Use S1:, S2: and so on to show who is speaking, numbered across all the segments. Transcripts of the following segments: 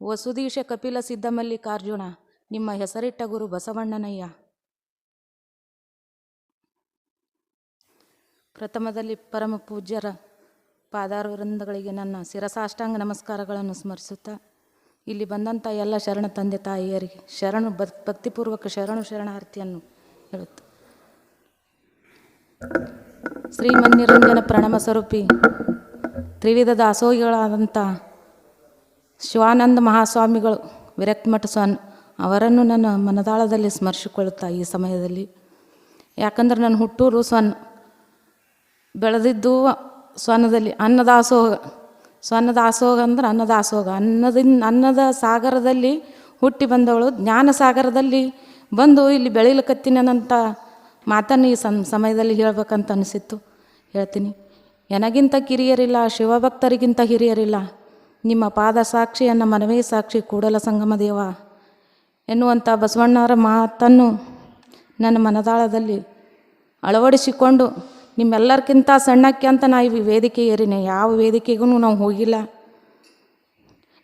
S1: ವಸುದೀಶ ಕಪಿಲ ಸಿದ್ಧಮಲ್ಲಿಕಾರ್ಜುನ ನಿಮ್ಮ ಹೆಸರಿಟ್ಟ ಗುರು ಬಸವಣ್ಣನಯ್ಯ. ಪ್ರಥಮದಲ್ಲಿ ಪರಮ ಪೂಜ್ಯರ ಪಾದಾರವೃಂದಗಳಿಗೆ ನನ್ನ ಶಿರಸಾಷ್ಟಾಂಗ ನಮಸ್ಕಾರಗಳನ್ನು ಸ್ಮರಿಸುತ್ತಾ, ಇಲ್ಲಿ ಬಂದಂಥ ಎಲ್ಲ ಶರಣ ತಂದೆ ತಾಯಿಯರಿಗೆ ಶರಣು ಭಕ್, ಭಕ್ತಿಪೂರ್ವಕ ಶರಣು ಶರಣಾರ್ಥಿಯನ್ನು ಹೇಳುತ್ತೆ. ಶ್ರೀಮನ್ನಿರಂಜನ ಪ್ರಣಮ ಸ್ವರೂಪಿ, ತ್ರಿವಿಧ ದಾಸೋಹಿಗಳಾದಂಥ ಶಿವಾನಂದ ಮಹಾಸ್ವಾಮಿಗಳು ವಿರಕ್ತಮಠ ಸ್ವಾನ್ ಅವರನ್ನು ನನ್ನ ಮನದಾಳದಲ್ಲಿ ಸ್ಮರಿಸಿಕೊಳ್ಳುತ್ತಾ ಈ ಸಮಯದಲ್ಲಿ. ಯಾಕಂದ್ರೆ ನನ್ನ ಹುಟ್ಟೂರು ಸ್ವನ್ ಬೆಳೆದಿದ್ದು ಸ್ವನದಲ್ಲಿ ಅನ್ನದಾಸೋಹ. ಸ್ವರ್ಣದಾಸೋಹ ಅಂದ್ರೆ ಅನ್ನದಾಸೋಹ. ಅನ್ನದಿಂದ ಅನ್ನದ ಸಾಗರದಲ್ಲಿ ಹುಟ್ಟಿ ಬಂದವಳು, ಜ್ಞಾನ ಸಾಗರದಲ್ಲಿ ಬಂದು ಇಲ್ಲಿ ಬೆಳೀಲಿಕತ್ತಿನಂತ ಮಾತನ್ನು ಈ ಸಂ, ಸಮಯದಲ್ಲಿ ಹೇಳಬೇಕಂತ ಅನಿಸಿತ್ತು. ಹೇಳ್ತೀನಿ. ನನಗಿಂತ ಕಿರಿಯರಿಲ್ಲ, ಶಿವಭಕ್ತರಿಗಿಂತ ಹಿರಿಯರಿಲ್ಲ ನಿಮ್ಮ ಪಾದ ಸಾಕ್ಷಿಯನ್ನು ಮನವೇ ಸಾಕ್ಷಿ ಕೂಡಲ ಸಂಗಮ ದೇವ. ಎನ್ನುವಂಥ ಬಸವಣ್ಣವರ ಮಾತನ್ನು ನನ್ನ ಮನದಾಳದಲ್ಲಿ ಅಳವಡಿಸಿಕೊಂಡು ನಿಮ್ಮೆಲ್ಲರಿಗಿಂತ ಸಣ್ಣಕ್ಕೆ ಅಂತ ನಾ ಈ ವೇದಿಕೆ ಏರಿನಿ. ಯಾವ ವೇದಿಕೆಗೂ ನಾವು ಹೋಗಿಲ್ಲ.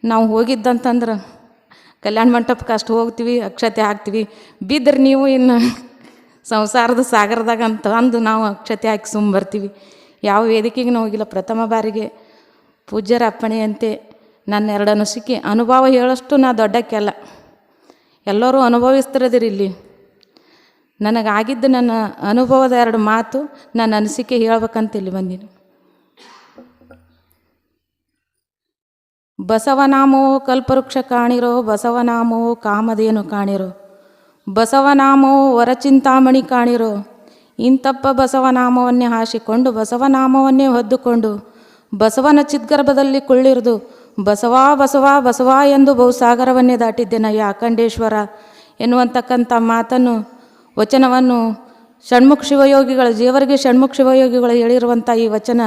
S1: ನಾವು ಹೋಗಿದ್ದಂತಂದ್ರೆ ಕಲ್ಯಾಣ ಮಂಟಪಕ್ಕೆ ಅಷ್ಟು ಹೋಗ್ತೀವಿ, ಅಕ್ಷತೆ ಹಾಕ್ತೀವಿ. ಬಿದ್ದರೆ ನೀವು ಇನ್ನು ಸಂಸಾರದ ಸಾಗರದಾಗ ಅಂತ ಅಂದು ನಾವು ಅಕ್ಷತೆ ಹಾಕಿ ಸುಮ್ಮ ಬರ್ತೀವಿ ಯಾವ ವೇದಿಕೆಗೂ ಹೋಗಿಲ್ಲ. ಪ್ರಥಮ ಬಾರಿಗೆ ಪೂಜ್ಯರ ಅಪ್ಪಣೆಯಂತೆ ನನ್ನ ಎರಡು ಅನಿಸಿಕೆ ಅನುಭವ ಹೇಳಷ್ಟು ನಾ ದೊಡ್ಡಕ್ಕೆಲ್ಲ. ಎಲ್ಲರೂ ಅನುಭವಿಸ್ತಿರದಿರಿ ಇಲ್ಲಿ. ನನಗಾಗಿದ್ದು ನನ್ನ ಅನುಭವದ ಎರಡು ಮಾತು ನನ್ನ ಅನಿಸಿಕೆ ಹೇಳ್ಬೇಕಂತ ಇಲ್ಲಿ ಬಂದಿನಿ. ಬಸವನಾಮೋ ಕಲ್ಪವೃಕ್ಷ ಕಾಣಿರೋ, ಬಸವನಾಮೋ ಕಾಮಧೇನು ಕಾಣಿರೋ, ಬಸವನಾಮೋ ವರಚಿಂತಾಮಣಿ ಕಾಣಿರೋ ಇಂತಪ್ಪ ಬಸವನಾಮವನ್ನೇ ಹಾಸಿಕೊಂಡು, ಬಸವನಾಮವನ್ನೇ ಹೊದ್ದುಕೊಂಡು ಬಸವನ ಚಿದ್ಗರ್ಭದಲ್ಲಿ ಕುಳ್ಳಿರಿದು. ಬಸವ ಬಸವ ಬಸವ ಎಂದು ಬಹುಸಾಗರವನ್ನೇ ದಾಟಿದ್ದೇನಯ್ಯ ಅಖಂಡೇಶ್ವರ. ಎನ್ನುವಂತಕ್ಕಂಥ ಮಾತನ್ನು, ವಚನವನ್ನು ಷಣ್ಮುಖ ಶಿವಯೋಗಿಗಳ ಜೀವರಿಗೆ ಷಣ್ಮುಖ ಶಿವಯೋಗಿಗಳು ಹೇಳಿರುವಂಥ ಈ ವಚನ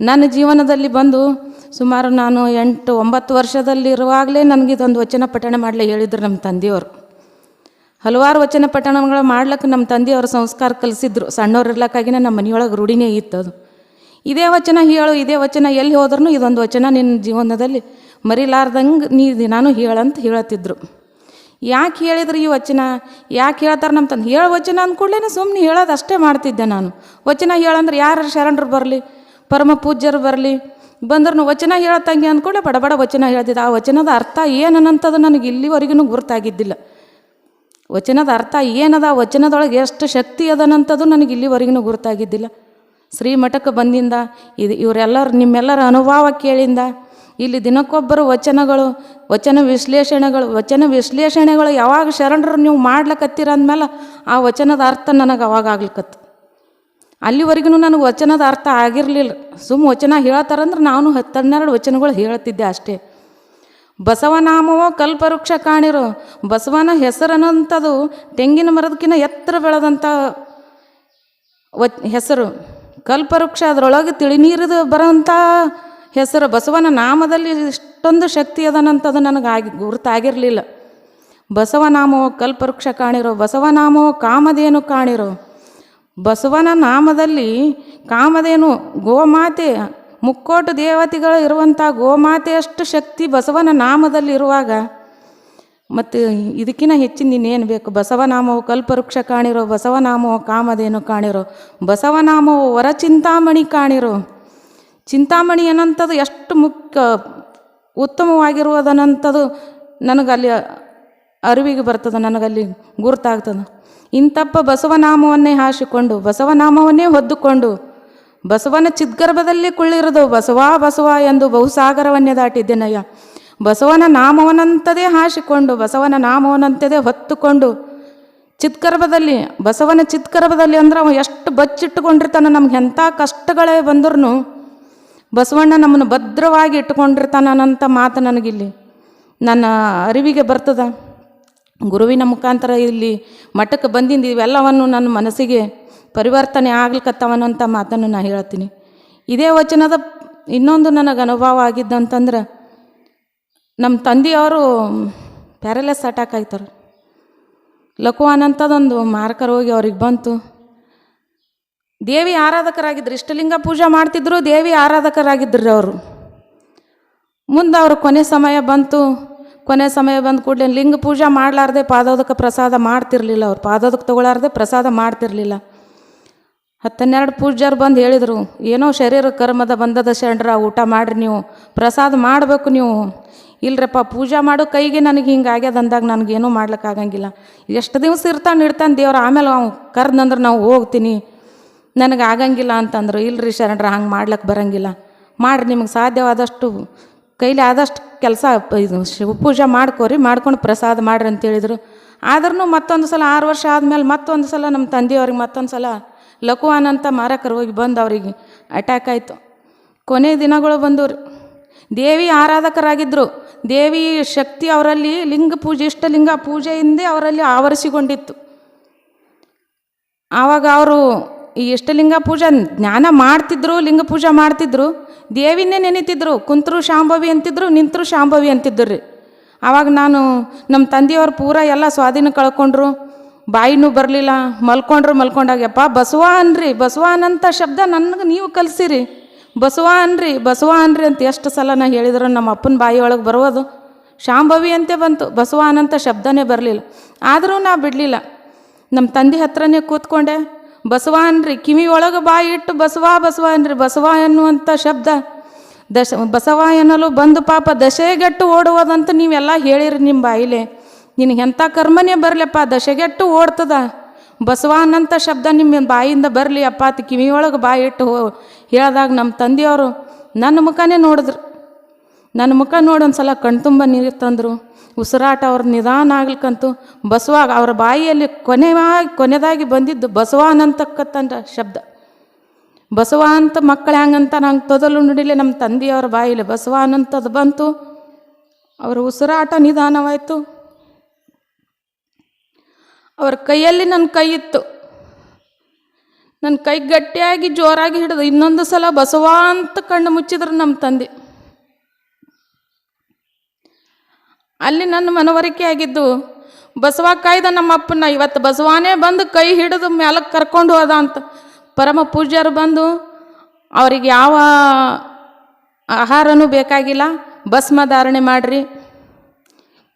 S1: ನನ್ನ ಜೀವನದಲ್ಲಿ ಬಂದು ಸುಮಾರು ನಾನು ಎಂಟು, ಒಂಬತ್ತು ವರ್ಷದಲ್ಲಿರುವಾಗಲೇ ನನಗೆ ಇದೊಂದು ವಚನ ಪಠಣ ಮಾಡಲಿ ಹೇಳಿದ್ರು ನಮ್ಮ ತಂದೆಯವರು. ಹಲವಾರು ವಚನ ಪಠಣಗಳು ಮಾಡ್ಲಿಕ್ಕೆ ನಮ್ಮ ತಂದೆಯವರು ಸಂಸ್ಕಾರ ಕಲಿಸಿದ್ರು. ಸಣ್ಣವ್ರು ಇರ್ಲಕ್ಕಾಗಿನೇ ನಮ್ಮ ಮನೆಯೊಳಗೆ ರೂಢಿನೇ ಇತ್ತು ಅದು. ಇದೇ ವಚನ ಹೇಳು, ಇದೇ ವಚನ ಎಲ್ಲಿ ಹೋದ್ರೂ ಇದೊಂದು ವಚನ ನಿನ್ನ ಜೀವನದಲ್ಲಿ ಮರಿಲಾರ್ದಂಗೆ ನೀ ದಿನಾನು ಹೇಳಂತ ಹೇಳತ್ತಿದ್ರು. ಯಾಕೆ ಹೇಳಿದ್ರು ಈ ವಚನ? ಯಾಕೆ ಹೇಳ್ತಾರೆ ನಮ್ಮ ತಂದು? ಹೇಳು ವಚನ ಅಂದ್ಕೂಡ್ಲೇ ಸುಮ್ಮನೆ ಹೇಳೋದು ಅಷ್ಟೇ ಮಾಡ್ತಿದ್ದೆ ನಾನು. ವಚನ ಹೇಳಂದ್ರೆ ಯಾರು ಶರಣರು ಬರಲಿ? ಪರಮ ಪೂಜ್ಯರು ಬರಲಿ? ಬಂದ್ರೂ ವಚನ ಹೇಳತ್ತಂಗೆ ಅಂದ್ಕೊಳ್ಳೆ ಬಡಬಡ ಬಡ ವಚನ ಹೇಳ್ತಿದ್ದೆ. ಆ ವಚನದ ಅರ್ಥ ಏನನ್ನಂಥದ್ದು ನನಗೆ ಇಲ್ಲಿವರೆಗೂ ಗುರ್ತಾಗಿದ್ದಿಲ್ಲ. ವಚನದ ಅರ್ಥ ಏನದ? ವಚನದೊಳಗೆ ಎಷ್ಟು ಶಕ್ತಿ ಅದನಂಥದ್ದು ನನಗೆ ಇಲ್ಲಿವರೆಗೂ ಗುರ್ತಾಗಿದ್ದಿಲ್ಲ. ಶ್ರೀಮಠಕ್ಕೆ ಬಂದಿಂದ, ಇದು ಇವರೆಲ್ಲರ ನಿಮ್ಮೆಲ್ಲರ ಅನುಭವ ಕೇಳಿಂದ, ಇಲ್ಲಿ ದಿನಕ್ಕೊಬ್ಬರು ವಚನಗಳು, ವಚನ ವಿಶ್ಲೇಷಣೆಗಳು ವಚನ ವಿಶ್ಲೇಷಣೆಗಳು ಯಾವಾಗ ಶರಣರು ನೀವು ಮಾಡ್ಲಕತ್ತೀರ ಅಂದಮೇಲೆ ಆ ವಚನದ ಅರ್ಥ ನನಗೆ ಅವಾಗ ಆಗ್ಲಿಕ್ಕತ್ತು ಅಲ್ಲಿವರೆಗೂ ನನಗೆ ವಚನದ ಅರ್ಥ ಆಗಿರಲಿಲ್ಲ. ಸುಮ್ಮ ವಚನ ಹೇಳ್ತಾರಂದ್ರೆ ನಾನು ಹತ್ತೆರಡು ವಚನಗಳು ಹೇಳ್ತಿದ್ದೆ ಅಷ್ಟೇ. ಬಸವನಾಮವೋ ಕಲ್ಪವೃಕ್ಷ ಕಾಣಿರೋ, ಬಸವನ ಹೆಸರನ್ನಂಥದ್ದು ತೆಂಗಿನ ಮರದಕ್ಕಿಂತ ಎತ್ತರ ಬೆಳೆದಂಥ ಹೆಸರು. ಕಲ್ಪವೃಕ್ಷ ಅದರೊಳಗೆ ತಿಳಿನೀರಿದು ಬರೋಂಥ ಹೆಸರು. ಬಸವನ ನಾಮದಲ್ಲಿ ಇಷ್ಟೊಂದು ಶಕ್ತಿ ಅದನಂಥದ್ದು ನನಗೆ ಆಗಿ ಗುರುತಾಗಿರಲಿಲ್ಲ. ಬಸವನಾಮೋ ಕಲ್ಪವೃಕ್ಷ ಕಾಣಿರೋ ಬಸವನಾಮೋ ಕಾಮಧೇನು ಕಾಣಿರೋ. ಬಸವನ ನಾಮದಲ್ಲಿ ಕಾಮಧೇನು, ಗೋಮಾತೆ, ಮುಕ್ಕೋಟು ದೇವತೆಗಳು ಇರುವಂಥ ಗೋಮಾತೆಯಷ್ಟು ಶಕ್ತಿ ಬಸವನ ನಾಮದಲ್ಲಿ ಇರುವಾಗ ಮತ್ತು ಇದಕ್ಕಿಂತ ಹೆಚ್ಚಿನ ಇನ್ನೇನು ಬೇಕು? ಬಸವನಾಮವು ಕಲ್ಪವೃಕ್ಷ ಕಾಣಿರೋ, ಬಸವನಾಮವು ಕಾಮಧೇನು ಕಾಣಿರೋ, ಬಸವನಾಮವು ವರಚಿಂತಾಮಣಿ ಕಾಣಿರೋ. ಚಿಂತಾಮಣಿ ಅನ್ನಂಥದ್ದು ಎಷ್ಟು ಮುಖ್ಯ ಉತ್ತಮವಾಗಿರುವುದನ್ನಂಥದ್ದು ನನಗಲ್ಲಿ ಅರಿವಿಗೆ ಬರ್ತದೆ, ನನಗಲ್ಲಿ ಗುರುತಾಗ್ತದೆ. ಇಂಥಪ್ಪ ಬಸವನಾಮವನ್ನೇ ಹಾಸಿಕೊಂಡು, ಬಸವನಾಮವನ್ನೇ ಹೊದ್ದುಕೊಂಡು, ಬಸವನ ಚಿದ್ಗರ್ಭದಲ್ಲಿ ಕುಳ್ಳಿರೋದು, ಬಸವ ಬಸವ ಎಂದು ಬಹುಸಾಗರವನ್ನೇ ದಾಟಿದ್ದೇನಯ್ಯ. ಬಸವನ ನಾಮವನಂತದೇ ಹಾಸಿಕೊಂಡು, ಬಸವನ ನಾಮವನಂತದೇ ಹೊತ್ತುಕೊಂಡು, ಚಿತ್ಕರ್ಭದಲ್ಲಿ, ಬಸವನ ಚಿತ್ಕರ್ಭದಲ್ಲಿ ಅಂದ್ರೆ ಅವ ಎಷ್ಟು ಬಚ್ಚಿಟ್ಟುಕೊಂಡಿರ್ತಾನೆ, ನಮ್ಗೆ ಎಂಥ ಕಷ್ಟಗಳೇ ಬಂದ್ರೂ ಬಸವಣ್ಣ ನಮ್ಮನ್ನು ಭದ್ರವಾಗಿ ಇಟ್ಟುಕೊಂಡಿರ್ತಾನಂತ ಮಾತು ನನಗಿಲ್ಲಿ. ನನ್ನ ಅರಿವಿಗೆ ಬರ್ತದ. ಗುರುವಿನ ಮುಖಾಂತರ ಇಲ್ಲಿ ಮಠಕ್ಕೆ ಬಂದಿಂದ ಇವೆಲ್ಲವನ್ನು ನನ್ನ ಮನಸ್ಸಿಗೆ ಪರಿವರ್ತನೆ ಆಗ್ಲಿಕ್ಕತ್ತವನಂತ ಮಾತನ್ನು ನಾನು ಹೇಳ್ತೀನಿ. ಇದೇ ವಚನದ ಇನ್ನೊಂದು ನನಗೆ ಅನುಭವ ಆಗಿದ್ದಂತಂದ್ರೆ ನಮ್ಮ ತಂದೆಯವರು ಪ್ಯಾರಲೆಸ್ ಅಟ್ಯಾಕ್ ಆಯ್ತಾರೆ ಲಕುವಾನ್ ಅಂತದೊಂದು ಮಾರಕರು ಹೋಗಿ ಅವ್ರಿಗೆ ಬಂತು. ದೇವಿ ಆರಾಧಕರಾಗಿದ್ದರು. ಇಷ್ಟಲಿಂಗ ಪೂಜೆ ಮಾಡ್ತಿದ್ರು, ದೇವಿ ಆರಾಧಕರಾಗಿದ್ದರು ಅವರು. ಮುಂದೆ ಅವರು ಕೊನೆ ಸಮಯ ಬಂತು. ಕೊನೆ ಸಮಯ ಬಂದ ಕೂಡಲೇ ಲಿಂಗ ಪೂಜೆ ಮಾಡಲಾರ್ದೆ ಪಾದೋದಕ ಪ್ರಸಾದ ಮಾಡ್ತಿರ್ಲಿಲ್ಲ ಅವ್ರು. ಪಾದೋದಕ ತಗೊಳ್ಳಾರ್ದೆ ಪ್ರಸಾದ ಮಾಡ್ತಿರ್ಲಿಲ್ಲ. ಹತ್ತನ್ನೆರಡು ಪೂಜ್ಯರು ಬಂದು ಹೇಳಿದರು, ಏನೋ ಶರೀರ ಕರ್ಮದ ಬಂದದ ಶರಣರ, ಊಟ ಮಾಡಿರಿ ನೀವು, ಪ್ರಸಾದ ಮಾಡಬೇಕು ನೀವು. ಇಲ್ಲರಪ್ಪ ಪೂಜೆ ಮಾಡೋ ಕೈಗೆ ನನಗೆ ಹಿಂಗೆ ಆಗ್ಯದ ಅಂದಾಗ ನನಗೇನೂ ಮಾಡ್ಲಿಕ್ಕಾಗಂಗಿಲ್ಲ ಎಷ್ಟು ದಿವಸ ಇರ್ತಾನೆ ಇಡ್ತಾನೆ ದೇವ್ರು ಆಮೇಲೆ ಅವ್ನು ಕರ್ದಂದ್ರೆ ನಾವು ಹೋಗ್ತೀನಿ. ನನಗೆ ಆಗಂಗಿಲ್ಲ ಅಂತಂದ್ರು, ಇಲ್ರಿ ಶರಣರ, ಹಂಗೆ ಮಾಡ್ಲಿಕ್ಕೆ ಬರಂಗಿಲ್ಲ. ಮಾಡಿರಿ, ನಿಮಗೆ ಸಾಧ್ಯವಾದಷ್ಟು ಕೈಲಿ ಆದಷ್ಟು ಕೆಲಸ ಇದು ಶಿವ ಪೂಜೆ ಮಾಡ್ಕೋರಿ, ಮಾಡ್ಕೊಂಡು ಪ್ರಸಾದ ಮಾಡ್ರಿ ಅಂತ ಹೇಳಿದರು ಆದ್ರೂ ಮತ್ತೊಂದು ಸಲ, ಆರು ವರ್ಷ ಆದಮೇಲೆ ಮತ್ತೊಂದು ಸಲ ನಮ್ಮ ತಂದೆಯವ್ರಿಗೆ ಮತ್ತೊಂದು ಸಲ ಲಕುವಾನ್ ಅಂತ ಮಾರಕರು ಹೋಗಿ ಬಂದು ಅವರಿಗೆ ಅಟ್ಯಾಕ್ ಆಯಿತು. ಕೊನೆ ದಿನಗಳು ಬಂದವು ದೇವಿ ಆರಾಧಕರಾಗಿದ್ದರು ದೇವಿ ಶಕ್ತಿ ಅವರಲ್ಲಿ ಲಿಂಗ ಪೂಜೆ ಇಷ್ಟಲಿಂಗ ಪೂಜೆಯಿಂದ ಅವರಲ್ಲಿ ಆವರಿಸಿಕೊಂಡಿತ್ತು. ಆವಾಗ ಅವರು ಈ ಇಷ್ಟಲಿಂಗ ಪೂಜೆ ಜ್ಞಾನ ಮಾಡ್ತಿದ್ರು, ಲಿಂಗ ಪೂಜೆ ಮಾಡ್ತಿದ್ರು. ದೇವಿನೇ ನೆನೀತಿದ್ರು. ಕುಂತರು ಶಾಂಭವಿ ಅಂತಿದ್ರು, ನಿಂತರು ಶಾಂಭವಿ ಅಂತಿದ್ರು ರೀ. ಆವಾಗ ನಾನು ನಮ್ಮ ತಂದೆಯವ್ರು ಪೂರ ಎಲ್ಲ ಸ್ವಾಧೀನ ಕಳ್ಕೊಂಡ್ರು. ಬಾಯಿನೂ ಬರಲಿಲ್ಲ, ಮಲ್ಕೊಂಡ್ರು ಮಲ್ಕೊಂಡಾಗ್ಯಪ್ಪ ಬಸವ ಅನ್ರಿ, ಬಸವ ಅನ್ನಂಥ ಶಬ್ದ ನನಗೆ ನೀವು ಕಲಿಸಿರಿ. ಬಸವ ಅನ್ರಿ ಬಸವ ಅನ್ರಿ ಅಂತ ಎಷ್ಟು ಸಲ ನಾ ಹೇಳಿದ್ರು ನಮ್ಮ ಅಪ್ಪನ ಬಾಯಿ ಒಳಗೆ ಬರೋದು. ಶಾಂಭವಿ ಅಂತೆ ಬಂತು, ಬಸವ ಅನ್ನಂಥ ಶಬ್ದನೇ ಬರಲಿಲ್ಲ. ಆದರೂ ನಾ ಬಿಡಲಿಲ್ಲ. ನಮ್ಮ ತಂದೆ ಹತ್ರನೇ ಕೂತ್ಕೊಂಡೆ, ಬಸವ ಅನ್ರಿ, ಕಿವಿ ಒಳಗೆ ಬಾಯಿ ಇಟ್ಟು ಬಸವ ಬಸವ ಅನ್ರಿ, ಬಸವ ಎನ್ನುವಂಥ ಶಬ್ದ. ದಶ, ಬಸವ ಎನ್ನಲು ಬಂದು ಪಾಪ ದಶೆಗೆಟ್ಟು ಓಡುವುದಂತ ನೀವೆಲ್ಲ ಹೇಳಿರಿ ನಿಮ್ಮ ಬಾಯಿಲೆ. ನಿನಗೆ ಎಂಥ ಕರ್ಮನೇ ಬರಲಪ್ಪ ದಶೆಗೆಟ್ಟು ಓಡ್ತದ. ಬಸವ ಅನ್ನಂಥ ಶಬ್ದ ನಿಮ್ಮ ಬಾಯಿಂದ ಬರಲಿ ಅಪ್ಪ ಕಿವಿ ಕಿವಿಯೊಳಗೆ ಬಾಯಿ ಇಟ್ಟು ಹೋ ಹೇಳಿದಾಗ ನಮ್ಮ ತಂದೆಯವರು, ನನ್ನ ಮುಖನೇ ನೋಡಿದ್ರು. ನನ್ನ ಮುಖ ನೋಡಿ ಒಂದು ಸಲ ಕಣ್ತುಂಬ ನೀರು ತಂದರು. ಉಸಿರಾಟ ಅವ್ರ ನಿಧಾನ ಆಗ್ಲಿಕ್ಕಂತೂ ಬಸವ ಅವ್ರ ಬಾಯಿಯಲ್ಲಿ ಕೊನೆಯಾಗಿ ಕೊನೆದಾಗಿ ಬಂದಿದ್ದು ಬಸವ ಅನ್ನತಕ್ಕಂಥ ಶಬ್ದ. ಬಸವ ಅಂತ ಮಕ್ಕಳು ಹೆಂಗಂತ ನಂಗೆ ತೊದಲು ನುಡಿಲೆ ನಮ್ಮ ತಂದೆಯವ್ರ ಬಾಯಿಲಿ ಬಸವ ಅನ್ನಂಥದ್ದು ಬಂತು. ಅವರ ಉಸಿರಾಟ ನಿಧಾನವಾಯಿತು. ಅವ್ರ ಕೈಯಲ್ಲಿ ನನ್ನ ಕೈ ಇತ್ತು. ನನ್ನ ಕೈ ಗಟ್ಟಿಯಾಗಿ ಜೋರಾಗಿ ಹಿಡಿದು ಇನ್ನೊಂದು ಸಲ ಬಸವ ಅಂತ ಕಣ್ಣು ಮುಚ್ಚಿದ್ರು ನಮ್ಮ ತಂದೆ. ಅಲ್ಲಿ ನನ್ನ ಮನವರಿಕೆ ಆಗಿದ್ದು, ಬಸವ ಕಾಯ್ದ ನಮ್ಮ ಅಪ್ಪನ ಇವತ್ತು ಬಸವಾನೇ ಬಂದು ಕೈ ಹಿಡಿದು ಮ್ಯಾಲ ಕರ್ಕೊಂಡು ಹೋದ ಅಂತ ಪರಮ ಪೂಜ್ಯರು ಬಂದು ಅವರಿಗೆ ಯಾವ ಆಹಾರನೂ ಬೇಕಾಗಿಲ್ಲ ಭಸ್ಮ ಧಾರಣೆ ಮಾಡಿರಿ.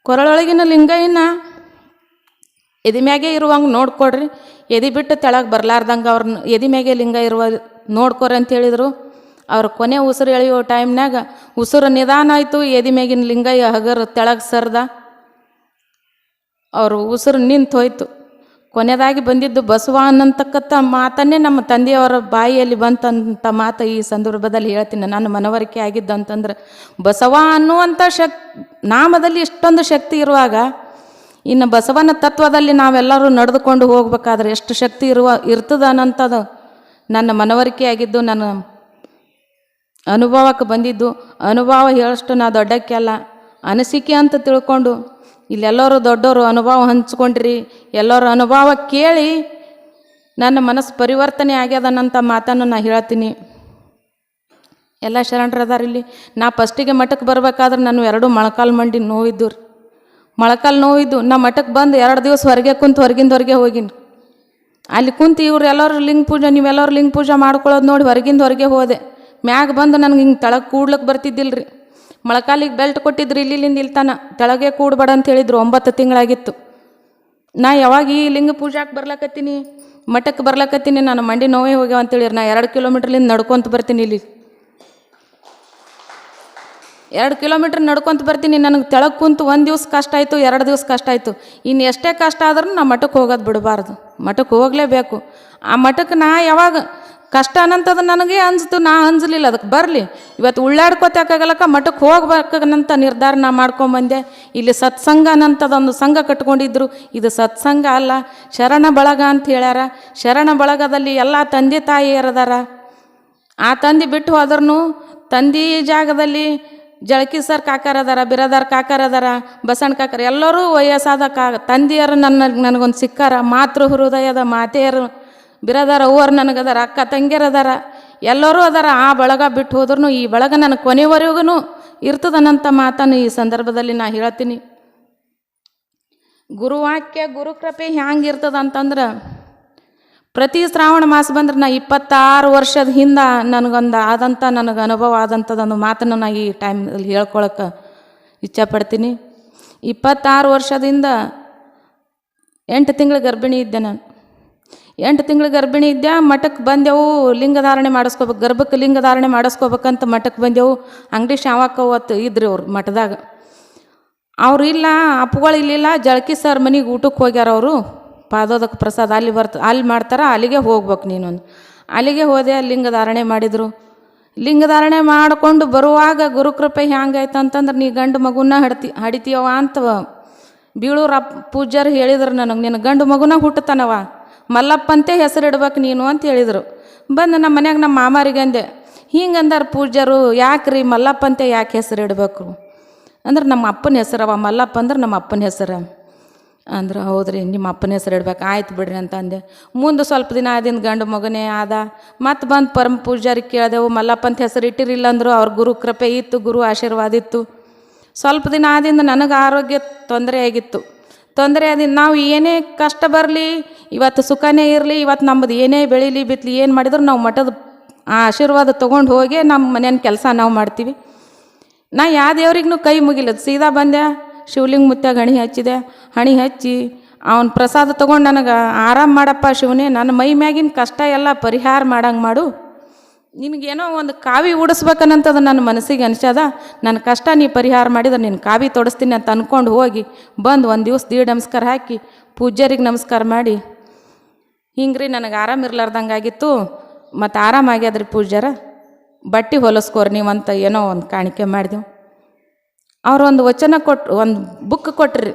S1: ಕೊರಳೊಳಗಿನ ಲಿಂಗಯ್ಯನ ಎದಿ ಮ್ಯಾಗೆ ಇರುವಂಗೆ ನೋಡ್ಕೊಡ್ರಿ. ಎದಿ ಬಿಟ್ಟು ತೆಳಗೆ ಬರಲಾರ್ದಂಗೆ ಅವ್ರನ್ನ ಎದಿ ಮ್ಯಾಗೆ ಲಿಂಗ ಇರುವ ನೋಡ್ಕೊರಿ ಅಂತ ಹೇಳಿದರು. ಅವ್ರ ಕೊನೆ ಉಸಿರು ಎಳೆಯೋ ಟೈಮ್ನಾಗ ಉಸಿರು ನಿಧಾನ ಆಯಿತು, ಎದಿ ಮ್ಯಾಗಿನ ಲಿಂಗ ಹಗರ್ ತೆಳಗೆ ಸರ್ದ. ಅವರು ಉಸಿರು ನಿಂತು ಹೋಯ್ತು. ಕೊನೆಯದಾಗಿ ಬಂದಿದ್ದು ಬಸವ ಅನ್ನತಕ್ಕಂಥ ಮಾತನ್ನೇ ನಮ್ಮ ತಂದೆಯವರ ಬಾಯಿಯಲ್ಲಿ ಬಂತಂಥ ಮಾತು ಈ ಸಂದರ್ಭದಲ್ಲಿ ಹೇಳ್ತೀನಿ. ನಾನು ಮನವರಿಕೆ ಆಗಿದ್ದು ಅಂತಂದ್ರೆ ಬಸವ ಅನ್ನುವಂಥ ಶಕ್ ನಾಮದಲ್ಲಿ ಇಷ್ಟೊಂದು ಶಕ್ತಿ ಇರುವಾಗ ಇನ್ನು ಬಸವನ ತತ್ವದಲ್ಲಿ ನಾವೆಲ್ಲರೂ ನಡೆದುಕೊಂಡು ಹೋಗ್ಬೇಕಾದ್ರೆ ಎಷ್ಟು ಶಕ್ತಿ ಇರುವ, ಇರ್ತದ ಅನ್ನೋಂಥದ್ದು ನನ್ನ ಮನವರಿಕೆ ಆಗಿದ್ದು ನನ್ನ ಅನುಭವಕ್ಕೆ ಬಂದಿದ್ದು. ಅನುಭವ ಹೇಳಷ್ಟು ನಾ ದೊಡ್ಡಕ್ಕೆ ಅಲ್ಲ. ಅನಿಸಿಕೆ ಅಂತ ತಿಳ್ಕೊಂಡು ಇಲ್ಲೆಲ್ಲರೂ ದೊಡ್ಡವರು ಅನುಭವ ಹಂಚ್ಕೊಂಡ್ರಿ. ಎಲ್ಲರ ಅನುಭವ ಕೇಳಿ ನನ್ನ ಮನಸ್ಸು ಪರಿವರ್ತನೆ ಆಗ್ಯದನ್ನಂಥ ಮಾತನ್ನು ನಾ ಹೇಳ್ತೀನಿ. ಎಲ್ಲ ಶರಣರದಾರ ಇಲ್ಲಿ. ನಾ ಫಸ್ಟಿಗೆ ಮಠಕ್ಕೆ ಬರಬೇಕಾದ್ರೆ ನಾನು ಎರಡು ಮೊಳಕಾಲು ಮಂಡಿ ನೋವಿದ್ದು ರೀ ಮೊಳಕಾಲು ನೋವಿದ್ದು ನಮ್ಮ ಮಠಕ್ಕೆ ಬಂದು ಎರಡು ದಿವಸ ಹೊರಗೆ ಕುಂತು ಹೊರಗಿಂದ ಹೊರಗೆ ಹೋಗಿನಿ. ಅಲ್ಲಿ ಕುಂತು ಇವ್ರು ಎಲ್ಲರೂ ಲಿಂಗ ಪೂಜೆ ನೀವೆಲ್ಲರೂ ಲಿಂಗ ಪೂಜೆ ಮಾಡ್ಕೊಳ್ಳೋದು ನೋಡಿ ಹೊರಗಿಂದ ಹೊರಗೆ ಹೋದೆ. ಮ್ಯಾಗ ಬಂದು ನನಗೆ ಹಿಂಗೆ ತಳಗೆ ಕೂಡ್ಲಕ್ಕೆ ಬರ್ತಿದ್ದಿಲ್ಲ ರೀ ಮೊಳಕಾಲಿಗೆ ಬೆಲ್ಟ್ ಕೊಟ್ಟಿದ್ರು ಇಲ್ಲಿಂದ ಇಲ್ತಾನ. ತೆಳಗೆ ಕೂಡ್ಬೇಡ ಅಂತ ಹೇಳಿದ್ರು, ಒಂಬತ್ತು ತಿಂಗಳಾಗಿತ್ತು. ನಾ ಯಾವಾಗ ಈ ಲಿಂಗ ಪೂಜಾಕ್ಕೆ ಬರ್ಲಕತ್ತೀನಿ? ಮಠಕ್ಕೆ ಬರ್ಲಕತ್ತೀನಿ, ನಾನು ಮಂಡಿ ನೋವೇ ಹೋಗ್ಯಾವ ಅಂತೇಳಿರಿ. ನಾ ಎರಡು ಕಿಲೋಮೀಟ್ರ್ಲಿಂದ ನಡ್ಕೊತ ಬರ್ತೀನಿ ಇಲ್ಲಿ. ಎರಡು ಕಿಲೋಮೀಟ್ರ್ ನಡ್ಕೊಂತ ಬರ್ತೀನಿ, ನನಗೆ ತೆಳಗೆ ಕುಂತು ಒಂದು ದಿವ್ಸ ಕಷ್ಟ ಆಯಿತು, ಎರಡು ದಿವ್ಸ ಕಷ್ಟ ಆಯಿತು. ಇನ್ನು ಎಷ್ಟೇ ಕಷ್ಟ ಆದ್ರೂ ನಾ ಮಠಕ್ಕೆ ಹೋಗೋದು ಬಿಡಬಾರ್ದು. ಮಠಕ್ಕೆ ಹೋಗಲೇಬೇಕು. ಆ ಮಠಕ್ಕೆ ನಾ ಯಾವಾಗ ಕಷ್ಟ ಅನ್ನಂಥದ್ದು ನನಗೆ ಅನಿಸ್ತು, ನಾ ಅಂಜಲಿಲ್ಲ ಅದಕ್ಕೆ ಬರಲಿ. ಇವತ್ತು ಉಳ್ಳಾಡ್ಕೋತಾಕಾಗಲಕ್ಕ ಮಠಕ್ಕೆ ಹೋಗ್ಬೇಕಂತ ನಿರ್ಧಾರ ನಾ ಮಾಡ್ಕೊಂಬಂದೆ. ಇಲ್ಲಿ ಸತ್ಸಂಗ ಅನ್ನಂಥದ್ದೊಂದು ಸಂಘ ಕಟ್ಕೊಂಡಿದ್ರು. ಇದು ಸತ್ಸಂಗ ಅಲ್ಲ, ಶರಣ ಬಳಗ ಅಂತ ಹೇಳ್ಯಾರ. ಶರಣ ಬಳಗದಲ್ಲಿ ಎಲ್ಲ ತಂದೆ ತಾಯಿಯರದಾರ. ಆ ತಂದೆ ಬಿಟ್ಟು ಹೋದ್ರೂ ತಂದೆ ಜಾಗದಲ್ಲಿ ಜಳಕಿ ಸರ್ ಕಾಕಾರ ಅದಾರ, ಬಿರದಾರ್ ಕಾಕಾರ ಅದಾರ, ಬಸಣ್ಣ ಕಾಕಾರ, ಎಲ್ಲರೂ ವಯಸ್ಸಾದ ಕಾ, ತಂದೆಯರು ನನ್ನ, ನನಗೊಂದು ಸಿಕ್ಕಾರ, ಮಾತೃ ಹೃದಯದ ಮಾತೆಯರು, ಬಿರದಾರ ಅವ್ವರು ನನಗದಾರ, ಅಕ್ಕ ತಂಗಿಯರು ಅದಾರ, ಎಲ್ಲರೂ ಅದಾರ, ಆ ಬಳಗ ಬಿಟ್ಟು ಹೋದ್ರೂ ಈ ಬಳಗ ನನಗೆ ಕೊನೆವರೆಗೂ ಇರ್ತದನಂತ ಮಾತನ್ನು ಈ ಸಂದರ್ಭದಲ್ಲಿ ನಾ ಹೇಳ್ತೀನಿ. ಗುರುವಾಕ್ಯ, ಗುರುಕೃಪೆ ಹ್ಯಾಂಗೆ ಇರ್ತದ ಅಂತಂದ್ರೆ ಪ್ರತಿ ಶ್ರಾವಣ ಮಾಸ ಬಂದ್ರೆ ನಾ ಇಪ್ಪತ್ತಾರು ವರ್ಷದ ಹಿಂದೆ ನನಗೊಂದು ಆದಂಥ ನನಗೆ ಅನುಭವ ಆದಂಥದ್ದೊಂದು ಮಾತನ್ನು ನಾ ಈ ಟೈಮಲ್ಲಿ ಹೇಳ್ಕೊಳಕ್ಕೆ ಇಚ್ಛಪಡ್ತೀನಿ. ಇಪ್ಪತ್ತಾರು ವರ್ಷದಿಂದ ಎಂಟು ತಿಂಗಳು ಗರ್ಭಿಣಿ ಇದ್ದೆ ನಾನು. ಎಂಟು ತಿಂಗಳು ಗರ್ಭಿಣಿ ಇದ್ದೆ ಮಠಕ್ಕೆ ಬಂದೆವು ಲಿಂಗಧಾರಣೆ ಮಾಡಿಸ್ಕೋಬೇಕು, ಗರ್ಭಕ್ಕೆ ಲಿಂಗಧಾರಣೆ ಮಾಡಿಸ್ಕೋಬೇಕಂತ ಮಠಕ್ಕೆ ಬಂದೆವು. ಅಂಗಡಿ ಶಾವಕ್ಕ ಅವತ್ತು ಇದ್ರಿ ಅವ್ರು ಮಠದಾಗ. ಅವ್ರು ಇಲ್ಲ, ಅಪ್ಪುಗಳು ಜಳಕಿ ಸರ್ ಮನೆಗೆ ಊಟಕ್ಕೆ ಹೋಗ್ಯಾರ ಅವರು. ಪಾದೋದಕ್ಕೆ ಪ್ರಸಾದ ಅಲ್ಲಿ ಬರ್ತ, ಅಲ್ಲಿ ಮಾಡ್ತಾರ, ಅಲ್ಲಿಗೆ ಹೋಗ್ಬೇಕು ನೀನೊಂದು. ಅಲ್ಲಿಗೆ ಹೋದೆ ಲಿಂಗಧಾರಣೆ ಮಾಡಿದರು. ಲಿಂಗಧಾರಣೆ ಮಾಡಿಕೊಂಡು ಬರುವಾಗ ಗುರುಕೃಪೆ ಹ್ಯಾಂಗಾಯ್ತು ಅಂತಂದ್ರೆ, ನೀ ಗಂಡು ಮಗುನ ಹಡ್ತಿ ಹಡಿತೀಯವ ಅಂತ ಬೀಳೂರ ಪೂಜ್ಯರು ಹೇಳಿದ್ರು ನನಗೆ, ನಿನ್ನ ಗಂಡು ಮಗುನ ಹುಟ್ಟತಾನವ. ಮಲ್ಲಪ್ಪಂತೆ ಹೆಸರಿಡ್ಬೇಕು ನೀನು ಅಂತ ಹೇಳಿದರು. ಬಂದು ನಮ್ಮ ಮನ್ಯಾಗ ನಮ್ಮ ಮಾಮಾರಿಗೆ ಅಂದೆ ಹಿಂಗೆ ಅಂದಾರ ಪೂಜ್ಯರು, ಯಾಕ್ರಿ ಮಲ್ಲಪ್ಪಂತೆ ಯಾಕೆ ಹೆಸರು ಅಂದ್ರೆ ನಮ್ಮ ಅಪ್ಪನ ಹೆಸರವ, ಮಲ್ಲಪ್ಪ ಅಂದ್ರೆ ನಮ್ಮ ಅಪ್ಪನ ಹೆಸರು. ಅಂದ್ರೆ ಹೌದ್ರಿ, ನಿಮ್ಮ ಅಪ್ಪನ ಹೆಸರು ಇಡ್ಬೇಕು. ಆಯ್ತು ಬಿಡ್ರಿ ಅಂತ ಅಂದೆ ಮುಂದೆ ಸ್ವಲ್ಪ ದಿನ ಆದಿಂದ ಗಂಡು ಮಗನೇ ಆದ. ಮತ್ತೆ ಬಂದು ಪರಮ ಪೂಜಾರಿ ಕೇಳಿದೆವು ಮಲ್ಲಪ್ಪಂತ ಹೆಸರು ಇಟ್ಟಿರಿಲ್ಲ ಅಂದರು ಅವ್ರ ಗುರು ಕೃಪೆ ಇತ್ತು, ಗುರು ಆಶೀರ್ವಾದ ಇತ್ತು. ಸ್ವಲ್ಪ ದಿನ ಆದಿಂದ ನನಗೆ ಆರೋಗ್ಯ ತೊಂದರೆ ಆಗಿತ್ತು. ತೊಂದರೆ ಆದಿಂದ ನಾವು ಏನೇ ಕಷ್ಟ ಬರಲಿ, ಇವತ್ತು ಸುಖನೇ ಇರಲಿ, ಇವತ್ತು ನಮ್ಮದು ಏನೇ ಬೆಳೀಲಿ ಬಿತ್ತಲಿ ಏನು ಮಾಡಿದ್ರು ನಾವು ಮಠದ ಆ ಆಶೀರ್ವಾದ ತೊಗೊಂಡು ಹೋಗಿ ನಮ್ಮ ಮನೆಯ ಕೆಲಸ ನಾವು ಮಾಡ್ತೀವಿ. ನಾ ಯಾವ ದೇವ್ರಿಗೂ ಕೈ ಮುಗಿಲದು. ಸೀದಾ ಬಂದೆ ಶಿವಲಿಂಗ ಮುತ್ತಾಗ ಹಣಿ ಹಚ್ಚಿದೆ. ಹಣಿ ಹಚ್ಚಿ ಅವನ ಪ್ರಸಾದ ತೊಗೊಂಡು ನನಗೆ ಆರಾಮ ಮಾಡಪ್ಪ ಶಿವನೇ, ನನ್ನ ಮೈ ಮ್ಯಾಗಿನ ಕಷ್ಟ ಎಲ್ಲ ಪರಿಹಾರ ಮಾಡಂಗೆ ಮಾಡು. ನಿನಗೇನೋ ಒಂದು ಕಾವಿ ಉಡಿಸ್ಬೇಕನ್ನಂಥದ್ದು ನನ್ನ ಮನಸ್ಸಿಗೆ ಅನಿಸದ ನನ್ನ ಕಷ್ಟ ನೀ ಪರಿಹಾರ ಮಾಡಿದ್ರೆ ನೀನು ಕಾವಿ ತೊಡಸ್ತೀನಿ ಅಂತ ಅಂದ್ಕೊಂಡು ಹೋಗಿ ಬಂದು ಒಂದು ದಿವಸ ದೀಡ್ ನಮಸ್ಕಾರ ಹಾಕಿ ಪೂಜ್ಯರಿಗೆ ನಮಸ್ಕಾರ ಮಾಡಿ. ಹಿಂಗೆ ರೀ ನನಗೆ ಆರಾಮ ಇರ್ಲಾರ್ದಂಗಾಗಿತ್ತು ಮತ್ತು ಆರಾಮಾಗ್ಯಾದ್ರಿ ಪೂಜ್ಯರ? ಬಟ್ಟೆ ಹೊಲಸ್ಕೋರಿ ನೀವಂತ ಏನೋ ಒಂದು ಕಾಣಿಕೆ ಮಾಡಿದೆವು. ಅವ್ರು ಒಂದು ವಚನ ಕೊಟ್ಟು ಒಂದು ಬುಕ್ ಕೊಟ್ರಿ.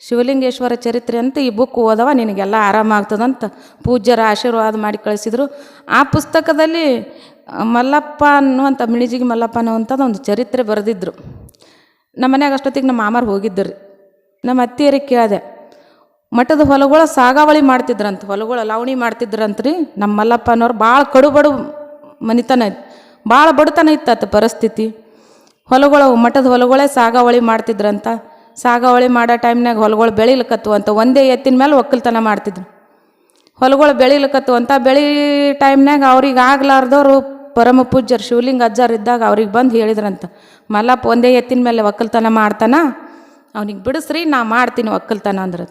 S1: ಶಿವಲಿಂಗೇಶ್ವರ ಚರಿತ್ರೆ ಅಂತ ಈ ಬುಕ್ ಓದವ, ನಿನಗೆಲ್ಲ ಆರಾಮಾಗ್ತದಂತ ಪೂಜ್ಯರ ಆಶೀರ್ವಾದ ಮಾಡಿ ಕಳಿಸಿದರು. ಆ ಪುಸ್ತಕದಲ್ಲಿ ಮಲ್ಲಪ್ಪ ಅನ್ನುವಂಥ ಮಿಣಿಜಿಗಿ ಮಲ್ಲಪ್ಪ ಅನ್ನುವಂಥದ್ದು ಒಂದು ಚರಿತ್ರೆ ಬರೆದಿದ್ದರು ನಮ್ಮ ಮನ್ಯಾಗ ಅಷ್ಟೊತ್ತಿಗೆ ನಮ್ಮ ಮಾಮಾರು ಹೋಗಿದ್ದರು ನಮ್ಮ ಅತ್ತಿಯರಿಗೆ ಕೇಳಿದೆ, ಮಠದ ಹೊಲಗಳ ಸಾಗಾವಳಿ ಮಾಡ್ತಿದ್ರಂತ, ಹೊಲಗಳ ಲಾವಣಿ ಮಾಡ್ತಿದ್ರಂತ್ರಿ ನಮ್ಮ ಮಲ್ಲಪ್ಪ ಅನ್ನೋರು ಭಾಳ ಕಡು ಬಡು ಮನಿತನ, ಭಾಳ ಬಡತನ ಇತ್ತ ಪರಿಸ್ಥಿತಿ. ಹೊಲಗಳು ಮಠದ ಹೊಲಗಳೇ ಸಾಗಾವಳಿ ಮಾಡ್ತಿದ್ರಂತ. ಸಾಗಾವಳಿ ಮಾಡೋ ಟೈಮ್ನಾಗ ಹೊಲಗಳು ಬೆಳಿಲಿಕ್ಕತ್ತು ಅಂತ ಒಂದೇ ಎತ್ತಿನ ಮೇಲೆ ಒಕ್ಕಲ್ತನ ಮಾಡ್ತಿದ್ರು. ಹೊಲಗಳು ಬೆಳಿಲಿಕ್ಕತ್ತು ಅಂತ ಬೆಳಿ ಟೈಮ್ನಾಗ ಅವ್ರಿಗೆ ಆಗ್ಲಾರ್ದವ್ರು ಪರಮ ಪೂಜ್ಯರು ಶಿವಲಿಂಗ ಅಜ್ಜಾರು ಇದ್ದಾಗ ಅವ್ರಿಗೆ ಬಂದು ಹೇಳಿದ್ರಂತ. ಮಲ್ಲಪ್ಪ ಒಂದೇ ಎತ್ತಿನ ಮೇಲೆ ಒಕ್ಕಲ್ತನ ಮಾಡ್ತಾನ? ಅವ್ನಿಗೆ ಬಿಡಿಸ್ರಿ, ನಾ ಮಾಡ್ತೀನಿ ಒಕ್ಕಲ್ತನ ಅಂದ್ರೆ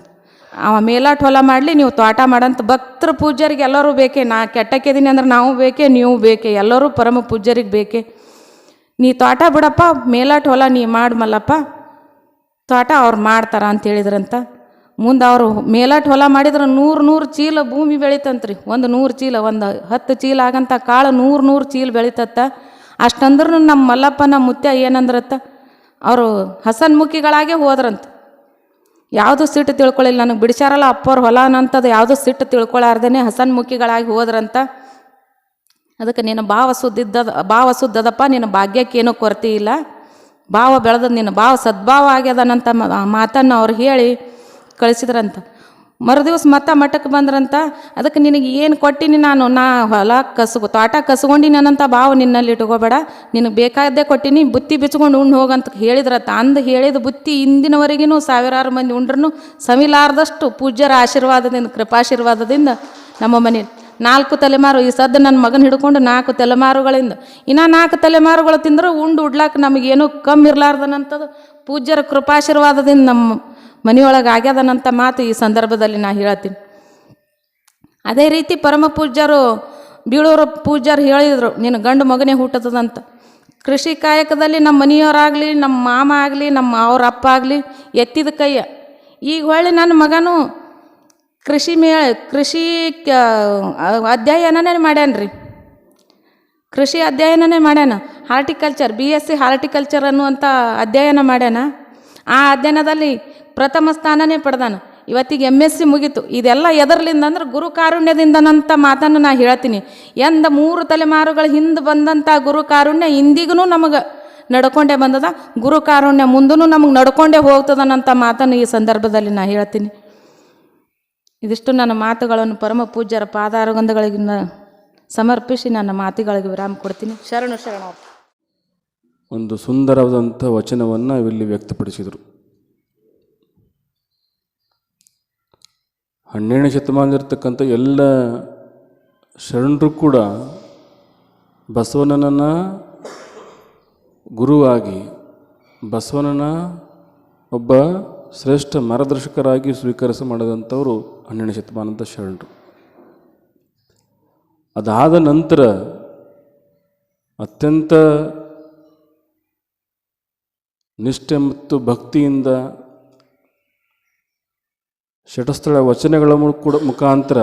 S1: ಅವ ಮೇಲಾಟ್ ಹೊಲ ಮಾಡಲಿ, ನೀವು ತೋಟ ಮಾಡಂತ ಭಕ್ತರ ಪೂಜ್ಯರಿಗೆ ಎಲ್ಲರೂ ಬೇಕೇ? ನಾ ಕೆಟ್ಟಕ್ಕಿದ್ದೀನಿ ಅಂದ್ರೆ ನಾವು ಬೇಕೇ, ನೀವು ಬೇಕೇ? ಎಲ್ಲರೂ ಪರಮ ಪೂಜ್ಯರಿಗೆ ಬೇಕೇ? ನೀ ತೋಟ ಬಿಡಪ್ಪ, ಮೇಲಾಟ ಹೊಲ ನೀ ಮಾಡು ಮಲ್ಲಪ್ಪ. ತೋಟ ಅವ್ರು ಮಾಡ್ತಾರ ಅಂತ ಹೇಳಿದ್ರಂತ. ಮುಂದೆ ಅವರು ಮೇಲಾಟ ಹೊಲ ಮಾಡಿದ್ರೆ ನೂರು ನೂರು ಚೀಲ ಭೂಮಿ ಬೆಳೀತಂತ್ರಿ. ಒಂದು ನೂರು ಚೀಲ, ಒಂದು ಹತ್ತು ಚೀಲ ಆಗಂತ ಕಾಳು ನೂರು ನೂರು ಚೀಲ ಬೆಳೀತತ್ತ. ಅಷ್ಟಂದ್ರೂ ನಮ್ಮ ಮಲ್ಲಪ್ಪ ನಮ್ಮ ಮುತ್ಯ ಏನಂದ್ರತ್ತ? ಅವರು ಹಸನ್ಮುಖಿಗಳಾಗೆ ಹೋದ್ರಂತ. ಯಾವುದು ಸಿಟ್ಟು ತಿಳ್ಕೊಳ್ಳಿಲ್ಲ ನನಗೆ. ಬಿಡಿಸ್ಯಾರಲ್ಲ ಅಪ್ಪವ್ರ ಹೊಲ ಅನ್ನಂಥದ್ದು ಯಾವುದೂ ಸಿಟ್ಟು ತಿಳ್ಕೊಳ್ಳಾರ್ದೇ ಹಸನ್ಮುಖಿಗಳಾಗಿ ಹೋದ್ರಂತ. ಅದಕ್ಕೆ ನಿನ್ನ ಭಾವ ಸುದ್ದಿದ್ದದ ಭಾವ ಸುದ್ದದಪ್ಪ ನಿನ್ನ ಭಾಗ್ಯಕ್ಕೇನೂ ಕೊರತೆ ಇಲ್ಲ. ಭಾವ ಬೆಳೆದ ನಿನ್ನ ಭಾವ ಸದ್ಭಾವ ಆಗ್ಯದನಂತ ಮಾತನ್ನು ಅವ್ರು ಹೇಳಿ ಕಳಿಸಿದ್ರಂತ. ಮರುದಿವಸ ಮತ್ತೆ ಮಠಕ್ಕೆ ಬಂದ್ರಂತ, ಅದಕ್ಕೆ ನಿನಗೆ ಏನು ಕೊಟ್ಟಿನಿ ನಾನು? ನಾ ಹೊಲ ಕಸು ತೋಟ ಕಸ್ಕೊಂಡಿನಂತ ಭಾವ ನಿನ್ನಲ್ಲಿ ಇಟ್ಕೋಬೇಡ. ನಿನಗೆ ಬೇಕಾದ್ದೇ ಕೊಟ್ಟಿನಿ, ಬುತ್ತಿ ಬಿಚ್ಕೊಂಡು ಉಂಡು ಹೋಗಂತ ಹೇಳಿದ್ರತ್ತ ಅಂದು ಹೇಳಿದ ಬುತ್ತಿ ಇಂದಿನವರೆಗೂ ಸಾವಿರಾರು ಮಂದಿ ಉಂಡ್ರೂ ಸಮಿಲಾರ್ದಷ್ಟು ಪೂಜ್ಯರ ಆಶೀರ್ವಾದದಿಂದ, ಕೃಪಾಶೀರ್ವಾದದಿಂದ ನಮ್ಮ ಮನೇಲಿ ನಾಲ್ಕು ತಲೆಮಾರು, ಈ ಸದ್ದು ನನ್ನ ಮಗನ ಹಿಡ್ಕೊಂಡು ನಾಲ್ಕು ತಲೆಮಾರುಗಳಿಂದ. ಇನ್ನು ನಾಲ್ಕು ತಲೆಮಾರುಗಳು ತಿಂದ್ರೆ ಉಂಡು ಉಡ್ಲಾಕ ನಮಗೇನು ಕಮ್ಮಿ ಇರಲಾರ್ದನಂಥದ್ದು. ಪೂಜ್ಯರ ಕೃಪಾಶೀರ್ವಾದದಿಂದ ನಮ್ಮ ಮನೆಯೊಳಗೆ ಆಗ್ಯದನಂತ ಮಾತು ಈ ಸಂದರ್ಭದಲ್ಲಿ ನಾ ಹೇಳ್ತೀನಿ. ಅದೇ ರೀತಿ ಪರಮ ಪೂಜ್ಯರು, ಬೀಳೂರು ಪೂಜ್ಯರು ಹೇಳಿದರು ನಿನ್ನ ಗಂಡು ಮಗನೇ ಹುಟ್ಟತದಂತ ಕೃಷಿ ಕಾಯಕದಲ್ಲಿ ನಮ್ಮ ಮನೆಯವರಾಗಲಿ ನಮ್ಮ ಮಾಮ ಆಗಲಿ ನಮ್ಮ ಅವ್ರ ಅಪ್ಪ ಆಗಲಿ, ಎತ್ತಿದ ಕೈಯ. ಈಗ ಹೊಳ್ಳಿ ನನ್ನ ಮಗನು ಕೃಷಿ ಮೇ, ಕೃಷಿ ಕ- ಮಾಡ್ಯಾನ ರೀ. ಕೃಷಿ ಅಧ್ಯಯನನೇ ಮಾಡ್ಯಾನ. Horticulture B S C horticulture ಅನ್ನುವಂಥ ಅಧ್ಯಯನ ಮಾಡ್ಯಾನ. ಆ ಅಧ್ಯಯನದಲ್ಲಿ ಪ್ರಥಮ ಸ್ಥಾನನೇ ಪಡೆದಾನ. ಇವತ್ತಿಗೆ ಎಂ ಎಸ್ ಸಿ ಮುಗೀತು. ಇದೆಲ್ಲ ಎದರ್ಲಿಂದ ಅಂದ್ರೆ ಗುರು ಕಾರುಣ್ಯದಿಂದನಂತ ಮಾತನ್ನು ನಾ ಹೇಳ್ತೀನಿ ಎಂದ ಮೂರು ತಲೆಮಾರುಗಳ ಹಿಂದೆ ಬಂದಂಥ ಗುರು ಕಾರುಣ್ಯ ಇಂದಿಗೂ ನಮಗೆ ನಡ್ಕೊಂಡೇ ಬಂದದ. ಗುರು ಕಾರುಣ್ಯ ಮುಂದೂ ನಮಗೆ ನಡ್ಕೊಂಡೇ ಹೋಗ್ತದನಂತ ಮಾತನ್ನು ಈ ಸಂದರ್ಭದಲ್ಲಿ ನಾ ಹೇಳ್ತೀನಿ ಇದಿಷ್ಟು ನನ್ನ ಮಾತುಗಳನ್ನು ಪರಮ ಪೂಜ್ಯರ ಪಾದಾರಗಂಧಗಳಿಗೆ ಸಮರ್ಪಿಸಿ ನನ್ನ ಮಾತುಗಳಿಗೆ ವಿರಾಮ ಕೊಡ್ತೀನಿ. ಶರಣು, ಶರಣ.
S2: ಒಂದು ಸುಂದರವಾದಂಥ ವಚನವನ್ನು ಇಲ್ಲಿ ವ್ಯಕ್ತಪಡಿಸಿದರು. ಹನ್ನೆರಡನೇ ಶತಮಾನದಲ್ಲಿರ್ತಕ್ಕಂಥ ಎಲ್ಲ ಶರಣರು ಕೂಡ ಬಸವಣ್ಣನನ್ನ ಗುರುವಾಗಿ, ಬಸವಣ್ಣನ ಒಬ್ಬ ಶ್ರೇಷ್ಠ ಮಾರ್ಗದರ್ಶಕರಾಗಿ ಸ್ವೀಕರಿಸ ಮಾಡಿದಂಥವರು ಹನ್ನೆರಡನೇ ಶತಮಾನದ ಶರಣರು. ಅದಾದ ನಂತರ ಅತ್ಯಂತ ನಿಷ್ಠೆ ಮತ್ತು ಭಕ್ತಿಯಿಂದ ಶಟಸ್ಥಳ ವಚನಗಳ ಕೂಡ ಮುಖಾಂತರ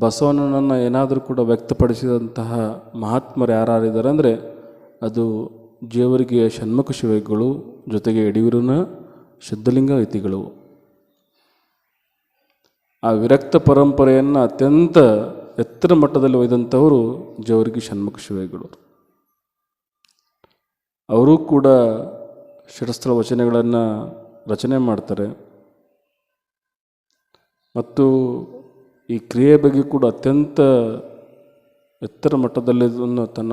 S2: ಬಸವಣ್ಣನನ್ನು ಏನಾದರೂ ಕೂಡ ವ್ಯಕ್ತಪಡಿಸಿದಂತಹ ಮಹಾತ್ಮರು ಯಾರಿದ್ದಾರೆ ಅಂದರೆ ಅದು ಜೇವರಿಗೆ ಷಣ್ಮುಖ ಶಿವಗಳು ಜೊತೆಗೆ ಯಡಿಯೂರಿನ ಶುದ್ಧಲಿಂಗ ಇತಿಗಳು ಆ ವಿರಕ್ತ ಪರಂಪರೆಯನ್ನು ಅತ್ಯಂತ ಎತ್ತರ ಮಟ್ಟದಲ್ಲಿ ಒಯ್ದಂಥವರು ಜವರಿಗೆ ಷಣ್ಮುಖ ಶಿವಗಳು ಅವರು ಕೂಡ ಶಿರಸ್ತ್ರ ವಚನಗಳನ್ನು ರಚನೆ ಮಾಡ್ತಾರೆ. ಮತ್ತು ಈ ಕ್ರಿಯೆ ಬಗ್ಗೆ ಕೂಡ ಅತ್ಯಂತ ಎತ್ತರ ಮಟ್ಟದಲ್ಲಿ ತನ್ನ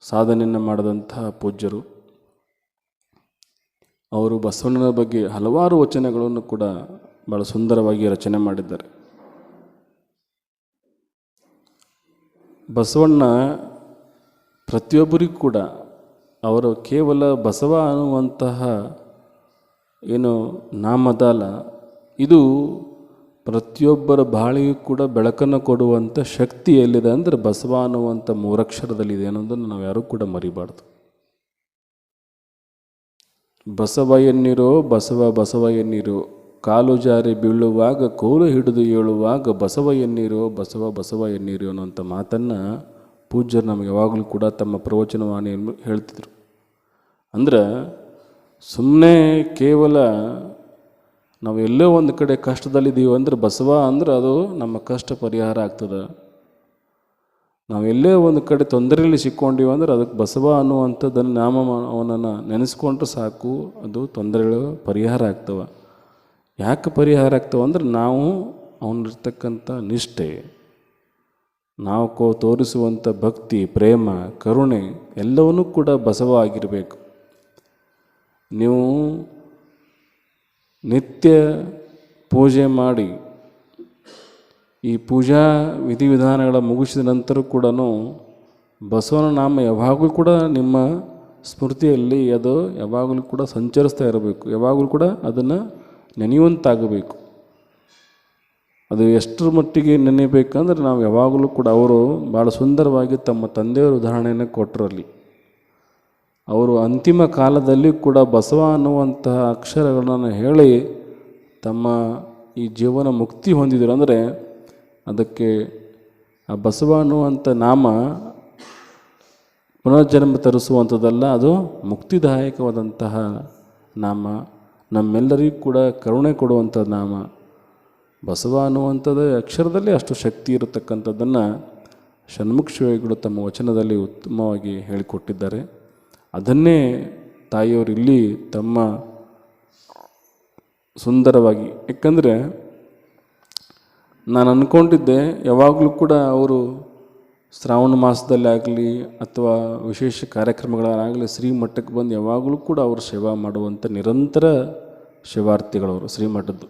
S2: ಸಾಧನೆಯನ್ನು ಮಾಡಿದಂತಹ ಪೂಜ್ಯರು. ಅವರು ಬಸವಣ್ಣನ ಬಗ್ಗೆ ಹಲವಾರು ವಚನಗಳನ್ನು ಕೂಡ ಭಾಳ ಸುಂದರವಾಗಿ ರಚನೆ ಮಾಡಿದ್ದಾರೆ. ಬಸವಣ್ಣ ಪ್ರತಿಯೊಬ್ಬರಿಗೂ ಕೂಡ ಅವರು ಕೇವಲ ಬಸವ ಅನ್ನುವಂತಹ ಏನು ನಾಮದಾಲ, ಇದು ಪ್ರತಿಯೊಬ್ಬರ ಬಾಳಿಗೂ ಕೂಡ ಬೆಳಕನ್ನು ಕೊಡುವಂಥ ಶಕ್ತಿ ಎಲ್ಲಿದೆ ಅಂದರೆ ಬಸವ ಅನ್ನುವಂಥ ಮೂರಕ್ಷರದಲ್ಲಿದೆ ಅನ್ನೋದನ್ನು ನಾವು ಯಾರೂ ಕೂಡ ಮರಿಬಾರ್ದು. ಬಸವ ಎನ್ನಿರೋ ಬಸವ ಬಸವ ಎನ್ನಿರೋ ಕಾಲು ಜಾರಿ ಬೀಳುವಾಗ ಕೋಲು ಹಿಡಿದು ಏಳುವಾಗ ಬಸವ ಎನ್ನೀರು, ಬಸವ ಬಸವ ಎನ್ನೀರು ಅನ್ನೋಂಥ ಮಾತನ್ನು ಪೂಜ್ಯರು ನಮಗೆ ಯಾವಾಗಲೂ ಕೂಡ ತಮ್ಮ ಪ್ರವಚನವಾಣಿಯನ್ನು ಹೇಳ್ತಿದ್ರು. ಅಂದ್ರೆ ಸುಮ್ಮನೆ ಕೇವಲ ನಾವು ಎಲ್ಲೋ ಒಂದು ಕಡೆ ಕಷ್ಟದಲ್ಲಿದ್ದೀವಿ ಅಂದ್ರೆ ಬಸವ ಅಂದ್ರೆ ಅದು ನಮ್ಮ ಕಷ್ಟ ಪರಿಹಾರ ಆಗ್ತದೆ. ನಾವು ಎಲ್ಲೇ ಒಂದು ಕಡೆ ತೊಂದರೆಯಲ್ಲಿ ಸಿಕ್ಕೊಂಡಿವಿ ಅಂದ್ರೆ ಅದಕ್ಕೆ ಬಸವ ಅನ್ನುವಂಥದ್ದನ್ನು ನಾಮ, ಅವನನ್ನು ನೆನೆಸ್ಕೊಂಡ್ರೆ ಸಾಕು, ಅದು ತೊಂದರೆಗಳು ಪರಿಹಾರ ಆಗ್ತವೆ. ಯಾಕೆ ಪರಿಹಾರ ಆಗ್ತವೆ ನಾವು ಅವನಿರ್ತಕ್ಕಂಥ ನಿಷ್ಠೆ, ನಾವು ಕೋ ತೋರಿಸುವಂಥ ಭಕ್ತಿ, ಪ್ರೇಮ, ಕರುಣೆ ಎಲ್ಲವನ್ನೂ ಕೂಡ ಬಸವ ಆಗಿರಬೇಕು ನೀವು ನಿತ್ಯ ಪೂಜೆ ಮಾಡಿ, ಈ ಪೂಜಾ ವಿಧಿವಿಧಾನಗಳ ಮುಗಿಸಿದ ನಂತರ ಕೂಡ ಬಸವನ ನಾಮ ಯಾವಾಗಲೂ ಕೂಡ ನಿಮ್ಮ ಸ್ಮೃತಿಯಲ್ಲಿ ಅದು ಯಾವಾಗಲೂ ಕೂಡ ಸಂಚರಿಸ್ತಾ ಇರಬೇಕು. ಯಾವಾಗಲೂ ಕೂಡ ಅದನ್ನು ನೆನೆಯುವಂತಾಗಬೇಕು. ಅದು ಎಷ್ಟರ ಮಟ್ಟಿಗೆ ನೆನೆಯಬೇಕಂದ್ರೆ ನಾವು ಯಾವಾಗಲೂ ಕೂಡ ಅವರು ಭಾಳ ಸುಂದರವಾಗಿ ತಮ್ಮ ತಂದೆಯವರ ಉದಾಹರಣೆಯನ್ನು ಕೊಟ್ಟರಲ್ಲಿ ಅವರು ಅಂತಿಮ ಕಾಲದಲ್ಲಿ ಕೂಡ ಬಸವ ಅನ್ನುವಂತಹ ಅಕ್ಷರಗಳನ್ನು ಹೇಳಿ ತಮ್ಮ ಈ ಜೀವನ ಮುಕ್ತಿ ಹೊಂದಿದರು. ಅಂದರೆ ಅದಕ್ಕೆ ಆ ಬಸವ ಅನ್ನುವಂಥ ನಾಮ ಪುನರ್ಜನ್ಮ ತರಿಸುವಂಥದ್ದಲ್ಲ, ಅದು ಮುಕ್ತಿದಾಯಕವಾದಂತಹ ನಾಮ. ನಮ್ಮೆಲ್ಲರಿಗೂ ಕೂಡ ಕರುಣೆ ಕೊಡುವಂಥ ನಾಮ. ಬಸವ ಅನ್ನುವಂಥದ್ದು ಅಕ್ಷರದಲ್ಲಿ ಅಷ್ಟು ಶಕ್ತಿ ಇರತಕ್ಕಂಥದ್ದನ್ನು ಷಣ್ಮುಖ ಶಿವಗಳು ತಮ್ಮ ವಚನದಲ್ಲಿ ಉತ್ತಮವಾಗಿ ಹೇಳಿಕೊಟ್ಟಿದ್ದಾರೆ. ಅದನ್ನೇ ತಾಯಿಯವರು ಇಲ್ಲಿ ತಮ್ಮ ಸುಂದರವಾಗಿ, ಯಾಕಂದರೆ ನಾನು ಅಂದ್ಕೊಂಡಿದ್ದೆ ಯಾವಾಗಲೂ ಕೂಡ ಅವರು ಶ್ರಾವಣ ಮಾಸದಲ್ಲಿ ಆಗಲಿ ಅಥವಾ ವಿಶೇಷ ಕಾರ್ಯಕ್ರಮಗಳಾಗಲಿ ಶ್ರೀಮಠಕ್ಕೆ ಬಂದು ಯಾವಾಗಲೂ ಕೂಡ ಅವರು ಸೇವಾ ಮಾಡುವಂಥ ನಿರಂತರ ಶಿವಾರ್ಥಿಗಳವರು ಶ್ರೀಮಠದ್ದು.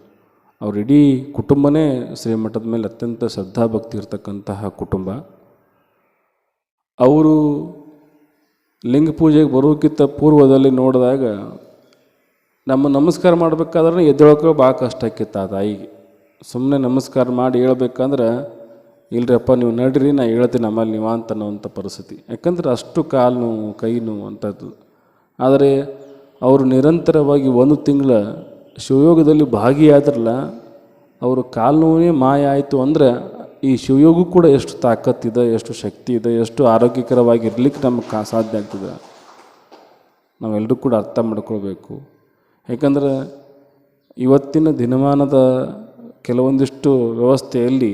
S2: ಅವ್ರ ಇಡೀ ಕುಟುಂಬನೇ ಶ್ರೀಮಠದ ಮೇಲೆ ಅತ್ಯಂತ ಶ್ರದ್ಧಾಭಕ್ತಿ ಇರತಕ್ಕಂತಹ ಕುಟುಂಬ. ಅವರು ಲಿಂಗ ಪೂಜೆಗೆ ಬರೋಕ್ಕಿಂತ ಪೂರ್ವದಲ್ಲಿ ನೋಡಿದಾಗ ನಮ್ಮ ನಮಸ್ಕಾರ ಮಾಡಬೇಕಾದ್ರೆ ಎದ್ದೇಳೋಕೆ ಭಾಳ ಕಷ್ಟ ಆಕಿತ್ತು ಆ ತಾಯಿಗೆ. ಸುಮ್ಮನೆ ನಮಸ್ಕಾರ ಮಾಡಿ ಹೇಳ್ಬೇಕಂದ್ರೆ ಇಲ್ರಿಪ್ಪ, ನೀವು ನಡ್ರಿ, ನಾ ಹೇಳ್ತೀನಿ ಆಮೇಲೆ ನೀವು ಅಂತ ಅನ್ನೋವಂಥ ಪರಿಸ್ಥಿತಿ. ಯಾಕಂದ್ರೆ ಅಷ್ಟು ಕಾಲು ನೋವು, ಕೈ ನೋವು ಅಂಥದ್ದು. ಆದರೆ ಅವರು ನಿರಂತರವಾಗಿ ಒಂದು ತಿಂಗಳ ಶಿವಯೋಗದಲ್ಲಿ ಭಾಗಿಯಾದ್ರಲ್ಲ, ಅವರು ಕಾಲು ನೋವೇ ಮಾಯ ಆಯಿತು ಅಂದರೆ ಈ ಶಿವಯೋಗ ಕೂಡ ಎಷ್ಟು ತಾಕತ್ತಿದೆ, ಎಷ್ಟು ಶಕ್ತಿ ಇದೆ, ಎಷ್ಟು ಆರೋಗ್ಯಕರವಾಗಿ ಇರಲಿಕ್ಕೆ ನಮಗೆ ಕಾ ಸಾಧ್ಯ ಆಗ್ತದೆ. ನಾವೆಲ್ಲರೂ ಕೂಡ ಅರ್ಥ ಮಾಡ್ಕೊಳ್ಬೇಕು. ಯಾಕಂದ್ರೆ ಇವತ್ತಿನ ದಿನಮಾನದ ಕೆಲವೊಂದಿಷ್ಟು ವ್ಯವಸ್ಥೆಯಲ್ಲಿ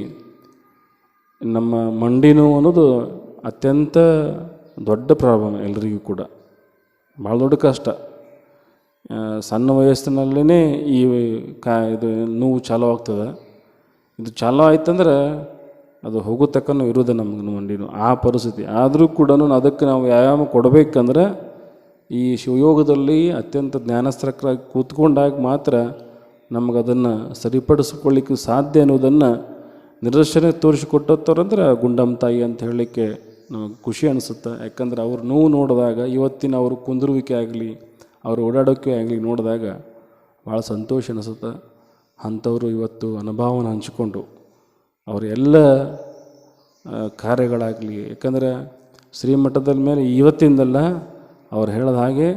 S2: ನಮ್ಮ ಮಂಡಿ ನೋವು ಅನ್ನೋದು ಅತ್ಯಂತ ದೊಡ್ಡ ಪ್ರಾಬ್ಲಮ್ ಎಲ್ರಿಗೂ ಕೂಡ. ಭಾಳ ದೊಡ್ಡ ಕಷ್ಟ. ಸಣ್ಣ ವಯಸ್ಸಿನಲ್ಲೇ ಈ ಕಾ, ಇದು ನೋವು ಚಾಲೂ ಆಗ್ತದೆ. ಇದು ಚಾಲೂ ಆಯ್ತಂದ್ರೆ ಅದು ಹೋಗೋ ತಕ್ಕನೂ ಇರೋದು ನಮ್ಗೆ ಮಂಡಿನು, ಆ ಪರಿಸ್ಥಿತಿ. ಆದರೂ ಕೂಡ ಅದಕ್ಕೆ ನಾವು ವ್ಯಾಯಾಮ ಕೊಡಬೇಕಂದ್ರೆ ಈ ಶಿವಯೋಗದಲ್ಲಿ ಅತ್ಯಂತ ಜ್ಞಾನಸ್ತ್ರಕ್ಕಾಗಿ ಕೂತ್ಕೊಂಡಾಗ ಮಾತ್ರ ನಮಗದನ್ನು ಸರಿಪಡಿಸ್ಕೊಳ್ಳಿಕ್ಕೆ ಸಾಧ್ಯ ಅನ್ನೋದನ್ನು ನಿದರ್ಶನ ತೋರಿಸಿಕೊಟ್ಟತ್ತವ್ರಂದ್ರೆ ಗುಂಡಮ್ಮ ತಾಯಿ ಅಂತ ಹೇಳಲಿಕ್ಕೆ ನಮಗೆ ಖುಷಿ ಅನಿಸುತ್ತೆ. ಯಾಕಂದ್ರೆ ಅವ್ರ ನೋವು ನೋಡಿದಾಗ, ಇವತ್ತಿನ ಅವರು ಕುಂದಿರುವಿಕೆ ಆಗಲಿ, ಅವ್ರು ಓಡಾಡೋಕೆ ಆಗಲಿ ನೋಡಿದಾಗ ಭಾಳ ಸಂತೋಷ ಅನಿಸುತ್ತೆ. ಅಂಥವರು ಇವತ್ತು ಅನುಭವನ ಹಂಚಿಕೊಂಡು ಅವರ ಎಲ್ಲ ಕಾರ್ಯಗಳಾಗಲಿ, ಯಾಕಂದರೆ ಶ್ರೀಮಠದ ಮೇಲೆ ಇವತ್ತಿಂದಲ್ಲ ಅವ್ರು ಹೇಳಿದ ಹಾಗೆ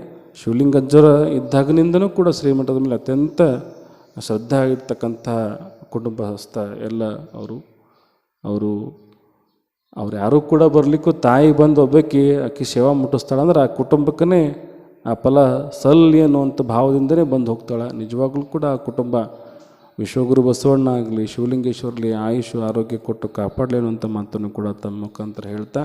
S2: ಶಿವಲಿಂಗಜ್ಜರ ಇದ್ದಾಗನಿಂದನೂ ಕೂಡ ಶ್ರೀಮಠದ ಮೇಲೆ ಅತ್ಯಂತ ಶ್ರದ್ಧೆ ಆಗಿರ್ತಕ್ಕಂಥ ಕುಟುಂಬಸ್ಥ ಎಲ್ಲ ಅವರು ಅವರು, ಅವ್ರು ಯಾರೂ ಕೂಡ ಬರಲಿಕ್ಕೂ ತಾಯಿ ಬಂದು ಒಬ್ಬಾಕಿ ಆಕೆ ಸೇವಾ ಮುಟ್ಟಿಸ್ತಾಳೆ ಅಂದ್ರೆ ಆ ಕುಟುಂಬಕ್ಕೇ ಆ ಫಲ ಸಲ್ಲಿ ಅನ್ನುವಂಥ ಭಾವದಿಂದನೇ ಬಂದು ಹೋಗ್ತಾಳೆ. ನಿಜವಾಗ್ಲೂ ಕೂಡ ಆ ಕುಟುಂಬ ವಿಶ್ವಗುರು ಬಸವಣ್ಣ ಆಗಲಿ ಶಿವಲಿಂಗೇಶ್ವರಲಿ ಆಯುಷು, ಆರೋಗ್ಯ ಕೊಟ್ಟು ಕಾಪಾಡಲಿ ಅನ್ನುವಂಥ ಮಾತನ್ನು ಕೂಡ ತಮ್ಮ ಮುಖಾಂತರ ಹೇಳ್ತಾ